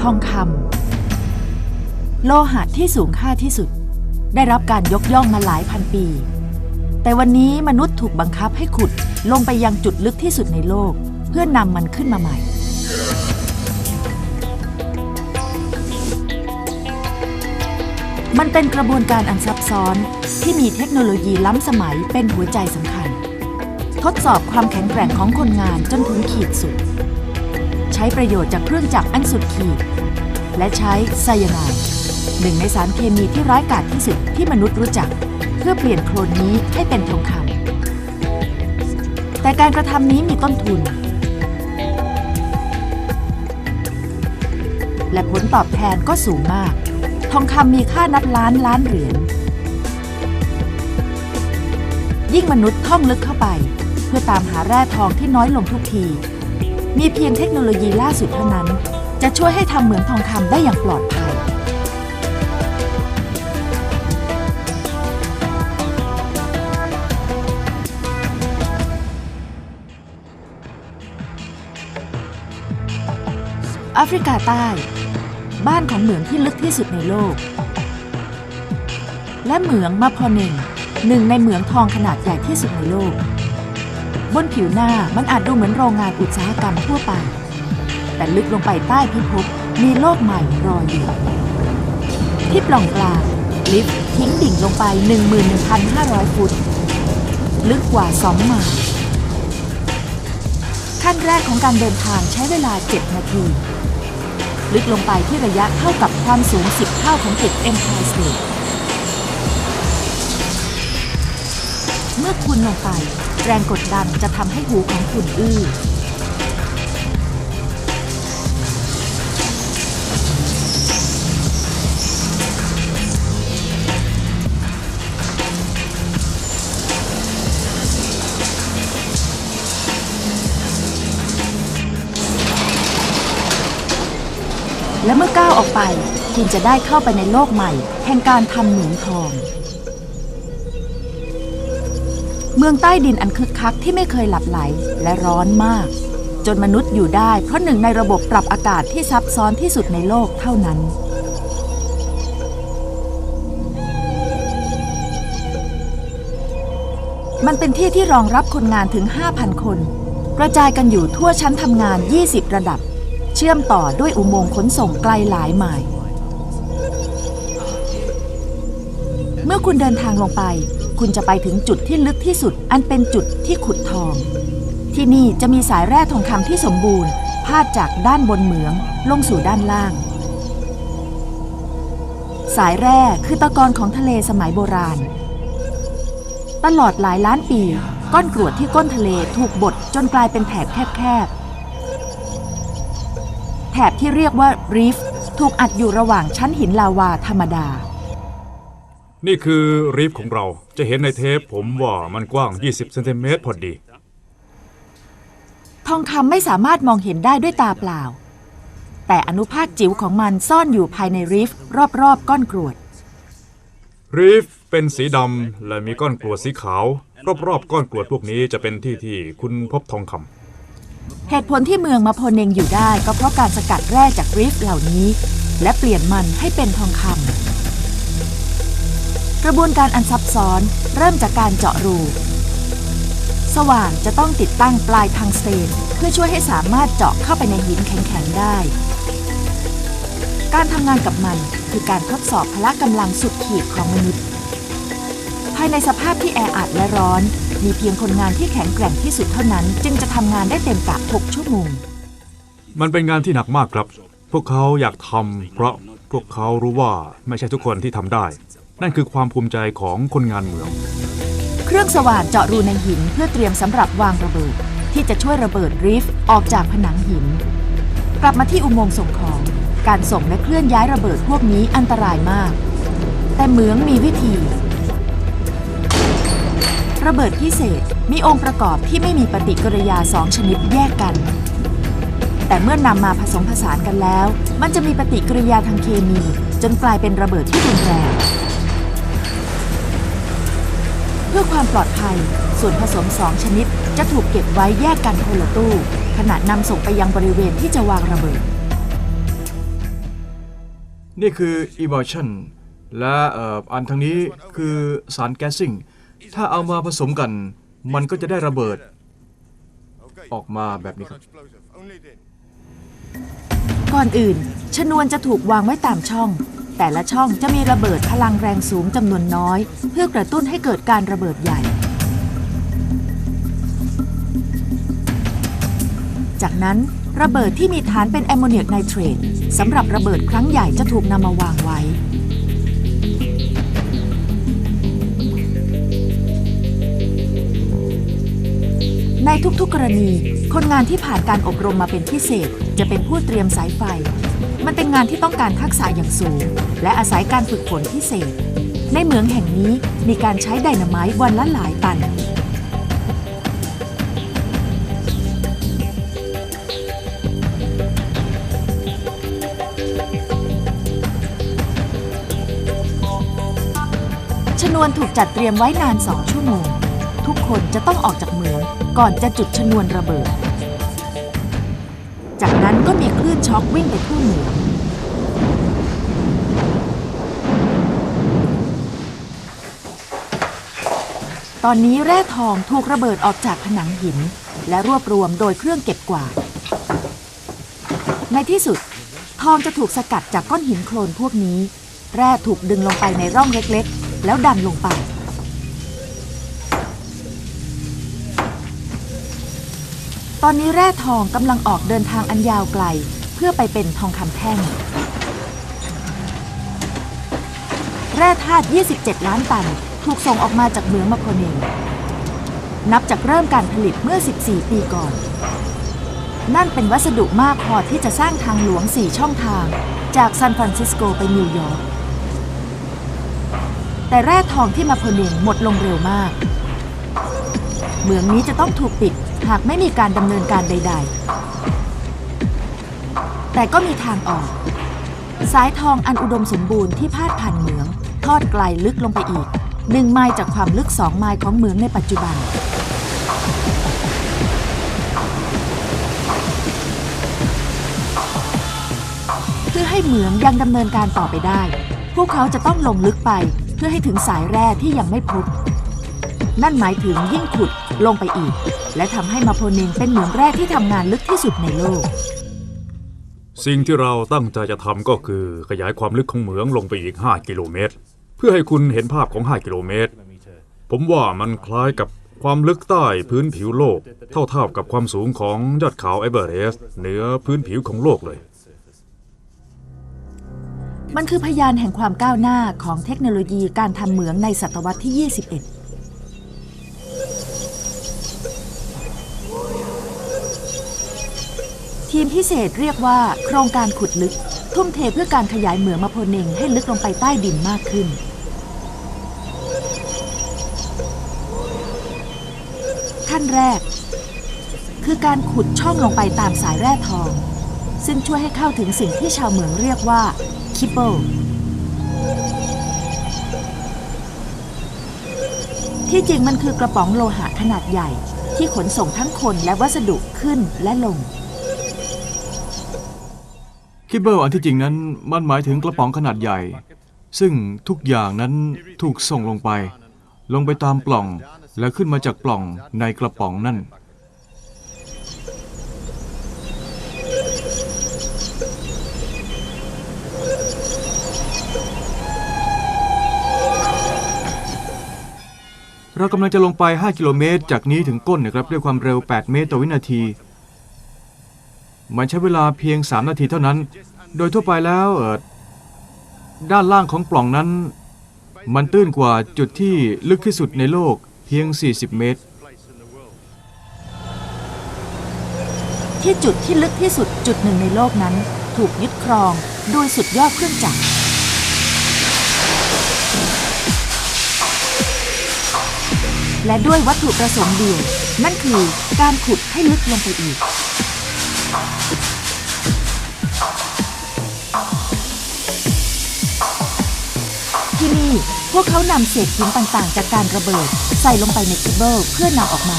ทองคำโลหะที่สูงค่าที่สุด ได้รับการยกย่องมาหลายพันปี แต่วันนี้มนุษย์ถูกบังคับให้ขุดลงไปยังจุดลึกที่สุดในโลก เพื่อนำมันขึ้นมาใหม่มันเป็นกระบวนการอันซับซ้อนที่มีเทคโนโลยีล้ำสมัยเป็นหัวใจสำคัญ ทดสอบความแข็งแกร่งของคนงานจนถึงขีดสุด ช้ประโยชน์จากเครื่องจักรอันสุดขีด และใช้ไซยาไนด์หนึ่งในสารเคมีที่ร้ายกาจที่สุดที่มนุษย์รู้จัก เพื่อเปลี่ยนโคลนนี้ให้เป็นทองคำแต่การกระทำนี้มีต้นทุน และผลตอบแทนก็สูงมาก ทองคำมีค่านับล้านล้านเหรียญยิ่งมนุษย์ท่องลึกเข้าไป เพื่อตามหาแร่ทองที่น้อยลงทุกที มีเพียงเทคโนโลยีล่าสุดเท่านั้น จะช่วยให้ทำเหมืองทองคำได้อย่างปลอดภัย แอฟริกาใต้ บ้านของเหมืองที่ลึกที่สุดในโลก และเหมืองมาพอเนงหนึ่งในเหมืองทองขนาดใหญ่ที่สุดในโลก บนผิวหน้ามันอาจดูเหมือนโรงงานอุตสาหกรรมทั่วไป แต่ลึกลงไปใต้พิภพมีโลกใหม่รออยู่ ที่ปล่องกลางลิฟต์ทิ้งดิ่งลงไป 11,500 ฟุต ลึกกว่า 2 ไมล์ขั้นแรกของการเดินทางใช้เวลา 7 นาที ลึกลงไปที่ระยะเท่ากับความสูง 10 เท่าของตึก Empire State เมื่อคุณลงไป แรงกดดันจะทำให้หูของคุณอื้อและเมื่อก้าวออกไป คุณจะได้เข้าไปในโลกใหม่ แห่งการทำเหมืองทอง เมืองใต้ดินอันคึกคักที่ไม่เคยหลับไหลและร้อนมาก จนมนุษย์อยู่ได้เพราะหนึ่งในระบบปรับอากาศที่ซับซ้อนที่สุดในโลกเท่านั้นมันเป็นที่ที่รองรับคนงานถึง 5,000 คน กระจายกันอยู่ทั่วชั้นทำงาน 20 ระดับ เชื่อมต่อด้วยอุโมงค์ขนส่งไกลหลายไมล์ มื่อคุณเดินทางลงไป คุณจะไปถึงจุดที่ลึกที่สุด อันเป็นจุดที่ขุดทอง ที่นี่จะมีสายแร่ทองคำที่สมบูรณ์พาดจากด้านบนเหมืองลงสู่ด้านล่าง สายแร่คือตะกอนของทะเลสมัยโบราณ ตลอดหลายล้านปี ก้อนกรวดที่ก้นทะเลถูกบดจนกลายเป็นแถบแคบๆ แถบที่เรียกว่ารีฟถูกอัดอยู่ระหว่างชั้นหินลาวาธรรมดา นี่คือรีฟของเราจะเห็นในเทปผมว่ามันกว้าง 20เซนติเมตรพอดี ทองคำไม่สามารถมองเห็นได้ด้วยตาเปล่า แต่อนุภาคจิ๋วของมันซ่อนอยู่ภายในรีฟรอบๆก้อนกรวด รีฟเป็นสีดำและมีก้อนกรวดสีขาว รอบๆก้อนกรวดพวกนี้จะเป็นที่ที่คุณพบทองคำเหตุผลที่เมืองมาโพเนงอยู่ได้ก็เพราะการสกัดแร่จากรีฟเหล่านี้ และเปลี่ยนมันให้เป็นทองคำ กระบวนการอันซับซ้อนเริ่มจากการเจาะรู สว่านจะต้องติดตั้งปลายทางสเตนเพื่อช่วยให้สามารถเจาะเข้าไปในหินแข็งๆได้ การทำงานกับมันคือการทดสอบพละกำลังสุดขีดของมนุษย์ ภายในสภาพที่แออัดและร้อน มีเพียงคนงานที่แข็งแกร่งที่สุดเท่านั้น จึงจะทำงานได้เต็มกะ6ชั่วโมง มันเป็นงานที่หนักมากครับ พวกเขาอยากทำเพราะพวกเขารู้ว่าไม่ใช่ทุกคนที่ทำได้ นั่นคือความภูมิใจของคนงานเมือง เครื่องสว่านเจาะรูในหินเพื่อเตรียมสำหรับวางระเบิด ที่จะช่วยระเบิดรีฟออกจากผนังหิน กลับมาที่อุโมงค์ส่งของ การส่งและเคลื่อนย้ายระเบิดพวกนี้อันตรายมาก แต่เหมืองมีวิธี ระเบิดพิเศษมีองค์ประกอบที่ไม่มีปฏิกิริยาสองชนิดแยกกัน แต่เมื่อนำมาผสมผสานกันแล้ว มันจะมีปฏิกิริยาทางเคมี จนกลายเป็นระเบิดที่รุนแรง เพื่อความปลอดภัย ส่วนผสม 2 ชนิดจะถูกเก็บไว้แยกกันคนละตู้ ขณะนำส่งไปยังบริเวณที่จะวางระเบิด นี่คือ emulsion และเอ่ออันทางนี้คือสารแก๊สซิ่ง ถ้าเอามาผสมกัน มันก็จะได้ระเบิด ออกมาแบบนี้ครับ ก่อนอื่น ชนวนจะถูกวางไว้ตามช่อง แต่ละช่องจะมีระเบิดพลังแรงสูงจำนวนน้อย เพื่อกระตุ้นให้เกิดการระเบิดใหญ่ จากนั้นระเบิดที่มีฐานเป็นแอมโมเนียกไนเตรตสำหรับระเบิดครั้งใหญ่จะถูกนำมาวางไว้ ในทุกๆกรณี คนงานที่ผ่านการอบรมมาเป็นพิเศษ จะเป็นผู้เตรียมสายไฟ มันเป็นงานที่ต้องการทักษะอย่างสูง และอาศัยการฝึกฝนพิเศษ ในเหมืองแห่งนี้มีการใช้ไดนาไมต์วันละหลายตัน ชนวนถูกจัดเตรียมไว้นาน2ชั่วโมง ทุกคนจะต้องออกจากเหมืองก่อนจะจุดชนวนระเบิด จากนั้นก็มีคลื่นช็อควิ่งไปทั่วเหมืองตอนนี้แร่ทองถูกระเบิดออกจากผนังหิน และรวบรวมโดยเครื่องเก็บกวาด ในที่สุด ทองจะถูกสกัดจากก้อนหินโคลนพวกนี้ แร่ถูกดึงลงไปในร่องเล็กๆ แล้วดันลงไป ตอนนี้แร่ทองกำลังออกเดินทางอันยาวไกล เพื่อไปเป็นทองคำแท่ง แร่ธาตุ 27 ล้านตัน ถูกส่งออกมาจากเหมืองมาโคเนงนับจากเริ่มการผลิตเมื่อ 14 ปีก่อน นั่นเป็นวัสดุมากพอที่จะสร้างทางหลวง 4 ช่องทาง จากซานฟรานซิสโกไปนิวยอร์ก แต่แร่ทองที่มาโคเนงหมดลงเร็วมากเหมืองนี้จะต้องถูกปิด หากไม่มีการดำเนินการใด ๆ แต่ก็มีทางออก สายทองอันอุดมสมบูรณ์ที่พาดผ่านเหมือง ทอดไกลลึกลงไปอีกหนึ่งไมล์จากความลึกสองไมล์ของเหมืองในปัจจุบัน เพื่อให้เหมืองยังดำเนินการต่อไปได้ พวกเขาจะต้องลงลึกไปเพื่อให้ถึงสายแร่ที่ยังไม่พบ นั่นหมายถึงยิ่งขุดลงไปอีก และทำให้มาโพนิงเป็นเหมืองแร่ที่ทำงานลึกที่สุดในโลก สิ่งที่เราตั้งใจจะทำก็คือขยายความลึกของเหมืองลงไปอีก 5 กิโลเมตร เพื่อให้คุณเห็นภาพของ 5 กิโลเมตร ผมว่ามันคล้ายกับความลึกใต้พื้นผิวโลก เท่าๆกับความสูงของยอดเขาเอเบอเรสต์เหนือพื้นผิวของโลกเลย มันคือพยานแห่งความก้าวหน้าของเทคโนโลยีการทำเหมืองในศตวรรษที่ 21 ทีมพิเศษเรียกว่าโครงการขุดลึก ทุ่มเทเพื่อการขยายเหมืองมาโพเนงให้ลึกลงไปใต้ดินมากขึ้น ขั้นแรก คือการขุดช่องลงไปตามสายแร่ทอง ซึ่งช่วยให้เข้าถึงสิ่งที่ชาวเหมืองเรียกว่าคิปเปิลที่จริงมันคือกระป๋องโลหะขนาดใหญ่ ที่ขนส่งทั้งคนและวัสดุขึ้นและลง คิเบิลอันที่จริงนั้นมันหมายถึงกระป๋องขนาดใหญ่ ซึ่งทุกอย่างนั้นถูกส่งลงไป ลงไปตามปล่อง และขึ้นมาจากปล่องในกระป๋องนั่น เรากำลังจะลงไป 5 กิโลเมตร จากนี้ถึงก้นนะครับด้วยความเร็ว 8 เมตรต่อวินาที มันใช้เวลาเพียง 3 นาทีเท่านั้น โดยทั่วไปแล้วเออด้านล่างของปล่องนั้น มันตื้นกว่าจุดที่ลึกที่สุดในโลกเพียง 40 เมตร ที่จุดที่ลึกที่สุดจุดหนึ่งในโลกนั้น ถูกยึดครองโดยสุดยอดเครื่องจักรและด้วยวัตถุประสงค์เดียว นั่นคือการขุดให้ลึกลงไปอีก ที่นี่ พวกเขานำเศษหินต่างๆ จากการระเบิด ใส่ลงไปในคิเบิลเพื่อนำออกมา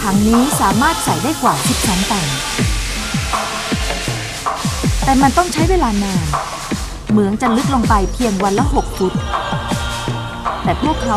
ถังนี้สามารถใส่ได้กว่า 12 ตันแต่แต่มันต้องใช้เวลานาน เหมืองจะลึกลงไปเพียงวันละ 6 ฟุต แต่พวกเขา